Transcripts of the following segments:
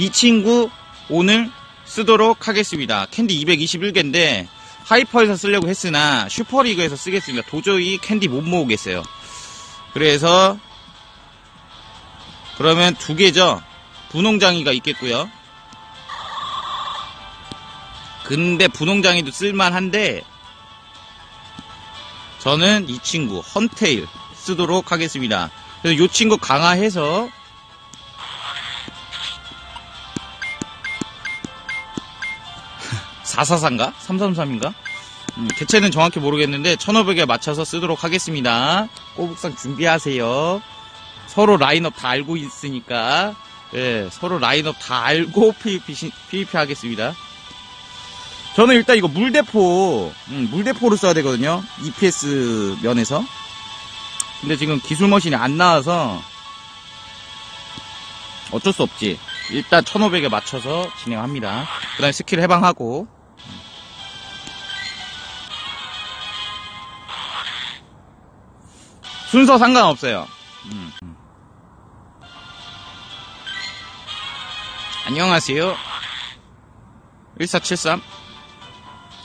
이 친구 오늘 쓰도록 하겠습니다. 캔디 221개인데 하이퍼에서 쓰려고 했으나 슈퍼리그에서 쓰겠습니다. 도저히 캔디 못 모으겠어요. 그래서 그러면 두 개죠. 분홍장이가 있겠고요. 근데 분홍장이도 쓸만한데 저는 이 친구 헌테일 쓰도록 하겠습니다. 그래서 이 친구 강화해서 (443인가) (333인가) 음, 개체는 정확히 모르겠는데 1500에 맞춰서 쓰도록 하겠습니다. 꼬북상 준비하세요. 서로 라인업 다 알고 있으니까. 예, 서로 라인업 다 알고 PVP, 하겠습니다. 저는 일단 이거 물대포 음, 물대포를 써야 되거든요. EPS 면에서. 근데 지금 기술 머신이 안 나와서 어쩔 수 없지. 일단 1500에 맞춰서 진행합니다. 그 다음에 스킬 해방하고 순서 상관없어요. 음. 안녕하세요. 1473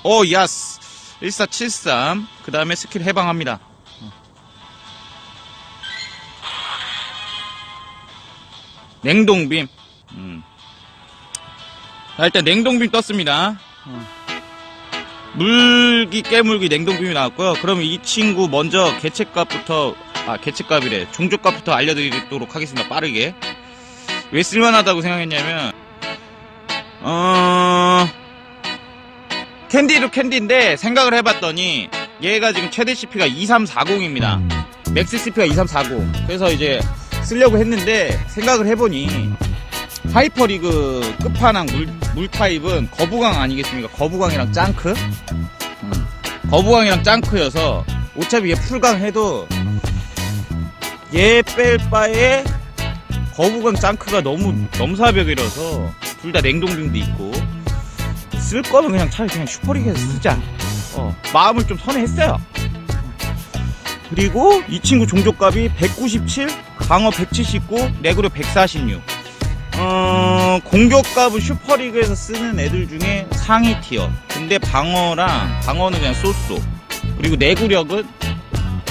오 야스. 1473 그 다음에 스킬 해방합니다. 냉동빔. 음. 자, 일단 냉동빔 떴습니다. 어. 물기 깨물기 냉동빔이 나왔고요. 그럼 이 친구 먼저 개체값부터 아 개체값이래. 종족값부터 알려드리도록 하겠습니다. 빠르게. 왜 쓸만하다고 생각했냐면 어 캔디도 캔디인데 생각을 해봤더니 얘가 지금 최대 CP가 2340입니다. 맥스 CP가 2340 그래서 이제 쓰려고 했는데 생각을 해보니 하이퍼리그 끝판왕 물, 물 타입은 거부강 아니겠습니까? 거부강이랑 짱크? 음, 거부강이랑 짱크여서 어차피 얘 풀강 해도 얘 뺄 바에 거부강 짱크가 너무 넘사벽이라서 둘 다 냉동빔도 있고 쓸 거면 그냥 차라리 그냥 슈퍼리그에서 쓰자 어, 마음을 좀 선회했어요 그리고 이 친구 종족값이 197, 방어 179, 내구력 146. 어, 공격값은 슈퍼리그에서 쓰는 애들 중에 상위 티어. 근데 방어랑, 방어는 그냥 쏘쏘. 그리고 내구력은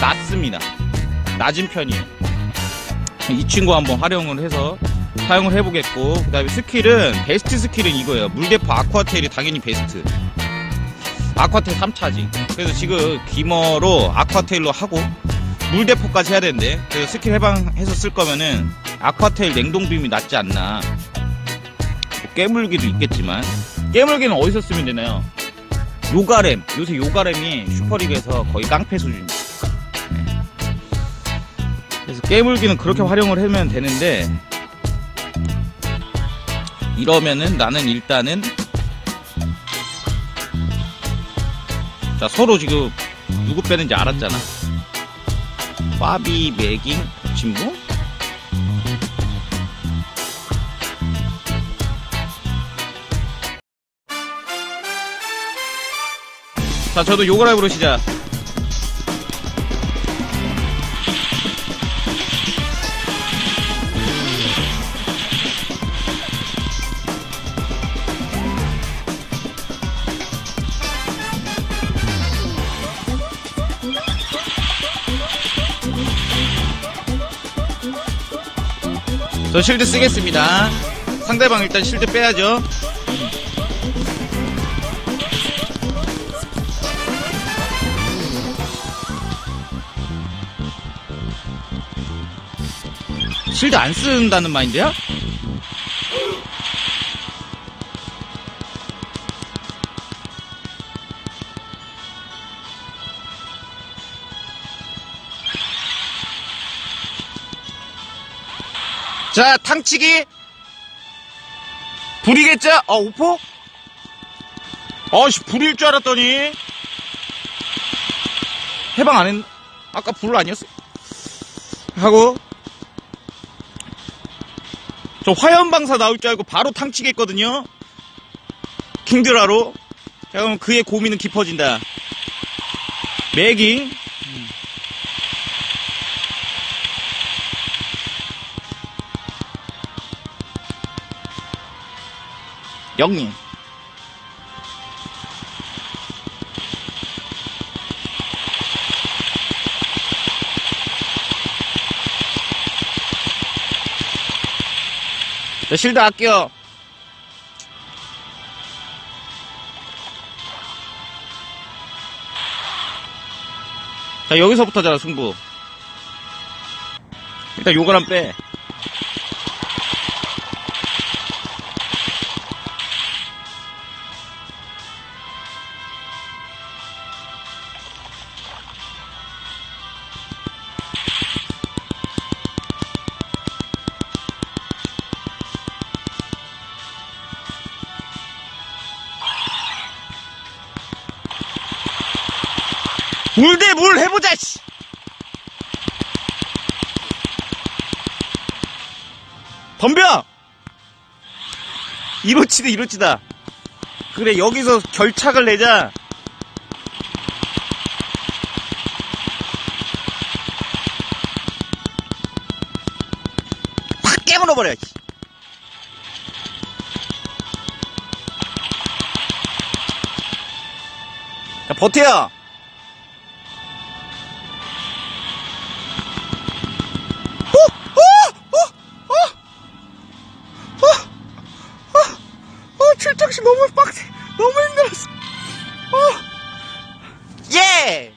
낮습니다. 낮은 편이에요. 이 친구 한번 활용을 해서 사용을 해보겠고, 그 다음에 스킬은, 베스트 스킬은 이거예요. 물대포 아쿠아테일이 당연히 베스트. 아쿠아테일 3차지. 그래서 지금 기머로 아쿠아테일로 하고 물대포까지 해야 되는데 그래서 스킬 해방해서 쓸 거면은 아쿠아테일 냉동빔이 낫지 않나. 뭐 깨물기도 있겠지만 깨물기는 어디서 쓰면 되나요? 요가렘 요새 요가렘이 슈퍼리그에서 거의 깡패 수준. 네. 그래서 깨물기는 그렇게 활용을 하면 되는데 이러면은 나는 일단은 자 서로 지금 누구 빼는지 알았잖아 파비 매깅 친구 자 저도 해보러 시작 저 실드 쓰겠습니다. 상대방 일단 실드 빼야죠 실드 안 쓴다는 마인드야? 자, 탕치기. 불이겠죠? 어, 오포? 어씨, 불일 줄 알았더니. 해방 안 했, 아까 불 아니었어? 하고. 저 화염방사 나올 줄 알고 바로 탕치기 했거든요? 킹드라로. 자, 그럼 그의 고민은 깊어진다. 매깅. 영님. 자, 실드 아껴. 자, 여기서부터잖아, 승부. 일단 요거랑 빼. 물대 물 해보자, 씨! 덤벼! 이로치다, 이로치다. 그래, 여기서 결착을 내자. 팍 깨물어버려, 씨. 야, 버텨! 어, 출장시 너무 빡세. 너무 힘들었어. 어. 예!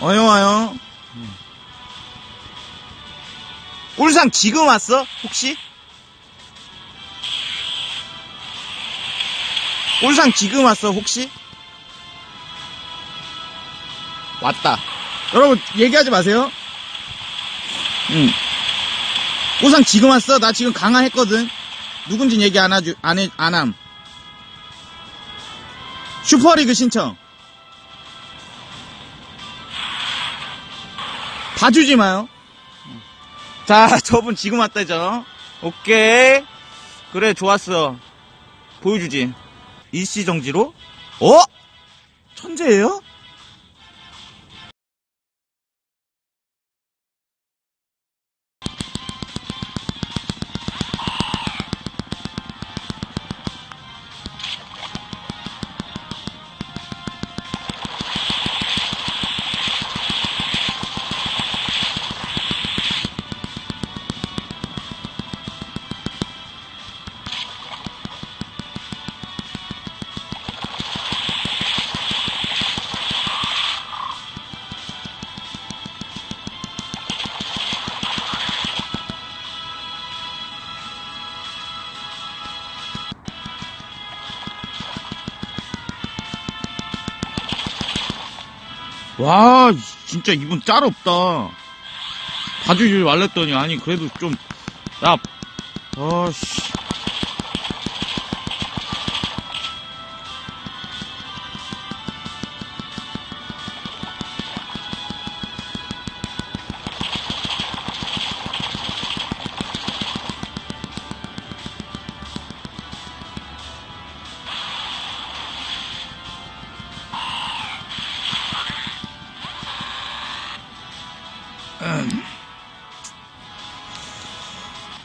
와요, 와요. 꿀상 지금 왔어? 혹시? 꿀상 지금 왔어 혹시? 왔다. 여러분 얘기하지 마세요. 응. 꿀상 지금 왔어. 나 지금 강화했거든. 누군진 얘기 안 하주 안 해, 안 함. 슈퍼리그 신청. 봐주지 마요. 자, 저분 지금 왔다죠? 오케이. 그래, 좋았어. 보여주지. 일시정지로? 어? 천재예요? 와, 진짜 이분 짤 없다. 봐주질 말랬더니, 아니, 그래도 좀, 야, 어씨.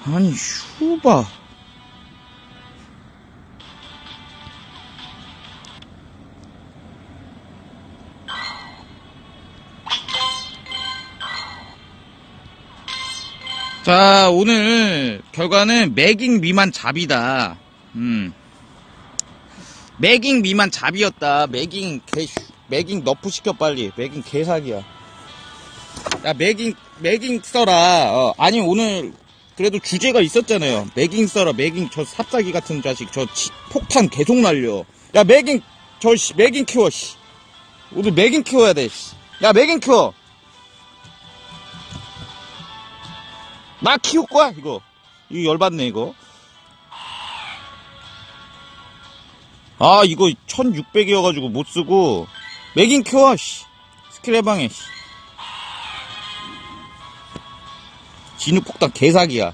아니, 슈바. 자, 오늘 결과는 매깅 미만 잡이다. 음. 매깅 미만 잡이었다. 매깅 개, 매깅 너프 시켜 빨리. 매깅 개사기야. 야, 매깅, 매깅 써라. 어, 아니, 오늘 그래도 주제가 있었잖아요. 매깅 써라, 매깅 저 삽사기 같은 자식, 저 치- 폭탄 계속 날려. 야, 매깅, 저 씨, 매깅 키워, 씨. 오늘 매깅 키워야 돼, 씨. 야, 매깅 키워. 나 키울 거야, 이거. 이거 열받네, 이거. 아, 이거 1600이어가지고 못 쓰고, 매깅 키워, 씨. 스킬 해방해, 씨. 진흙폭탄 개사기야.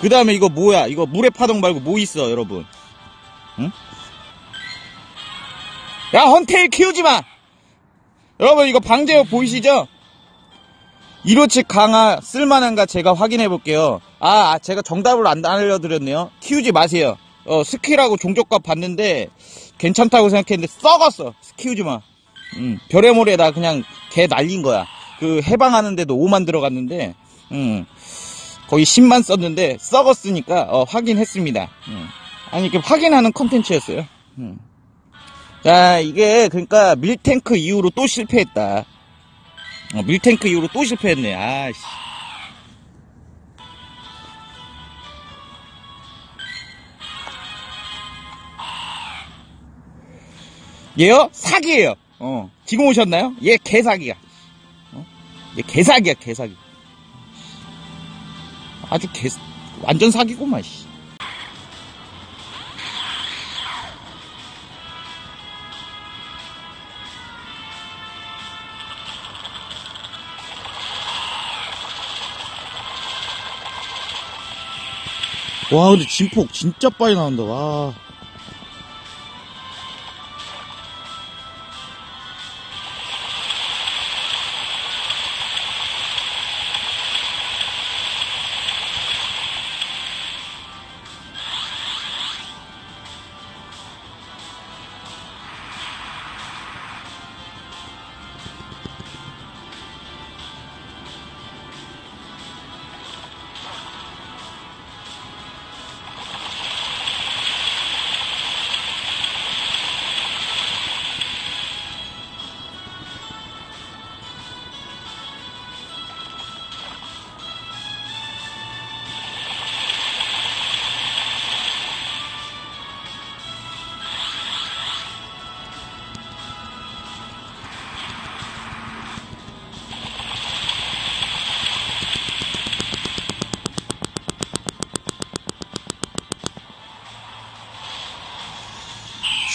그 다음에 이거 뭐야? 이거 물의 파동 말고 뭐 있어, 여러분? 응? 야, 헌테일 키우지 마! 여러분, 이거 방제역 보이시죠? 1호치 강화 쓸만한가 제가 확인해 볼게요. 아, 아, 제가 정답을 안 알려드렸네요. 키우지 마세요. 어, 스킬하고 종족값 봤는데 괜찮다고 생각했는데 썩었어. 키우지 마. 음, 별의 모래다 그냥 개 날린 거야. 그 해방하는데도 5만 들어갔는데, 음, 거의 10만 썼는데 썩었으니까 어, 확인했습니다. 음. 아니 그 확인하는 컨텐츠였어요. 음. 자 이게 그러니까 밀탱크 이후로 또 실패했다. 어, 밀탱크 이후로 또 실패했네. 아씨. 얘요? 사기예요. 어. 지금 오셨나요? 얘 개사기야. 어? 얘 개사기야, 개사기. 아주 개, 완전 사기구만, 씨. 와, 근데 진폭 진짜 빨리 나온다, 와.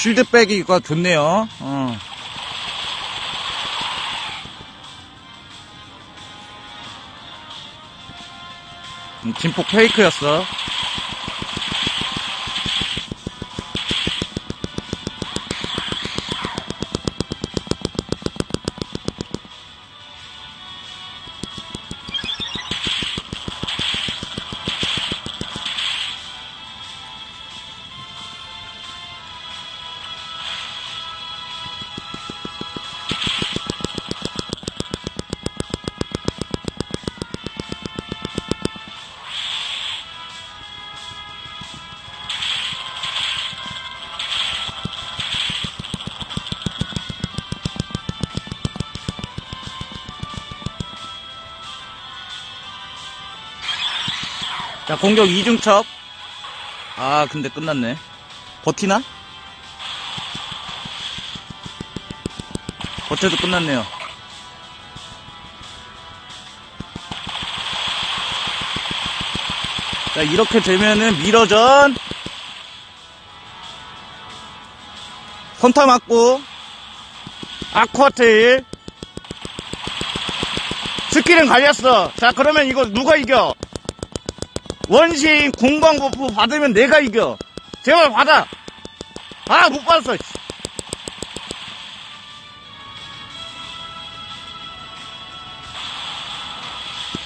쉴드백이가 좋네요. 어. 음, 진폭 페이크였어. 자, 공격 이중첩. 아, 근데 끝났네. 버티나? 버텨도 끝났네요. 자, 이렇게 되면은 미러전. 선타 맞고. 아쿠아테일. 스킬은 갈렸어. 자, 그러면 이거 누가 이겨? 원시인 공방 버프 받으면 내가 이겨. 제발 받아. 아, 못 받았어. 씨.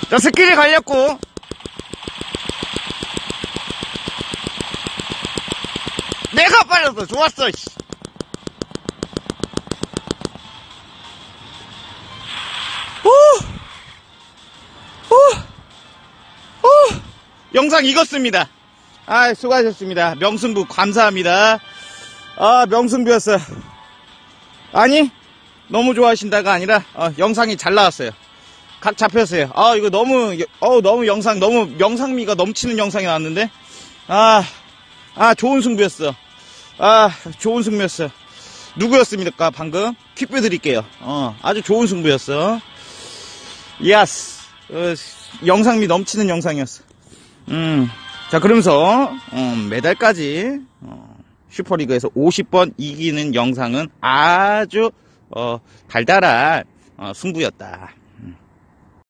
자, 스킬이 갈렸고. 내가 빨렸어. 좋았어. 영상 익었습니다. 아, 수고하셨습니다. 명승부 감사합니다. 아, 명승부였어요. 아니, 너무 좋아하신다가 아니라 어, 영상이 잘 나왔어요. 각 잡혔어요. 아, 이거 너무 어, 너무 영상 너무 영상미가 넘치는 영상이 나왔는데. 아, 아, 좋은 승부였어. 아, 좋은 승부였어. 누구였습니까, 방금? 퀵뷰 드릴게요. 어, 아주 좋은 승부였어. 예스. 어, 영상미 넘치는 영상이었어. 음, 자, 그러면서, 음, 메달까지, 어, 슈퍼리그에서 50번 이기는 영상은 아주, 어, 달달한, 어, 승부였다.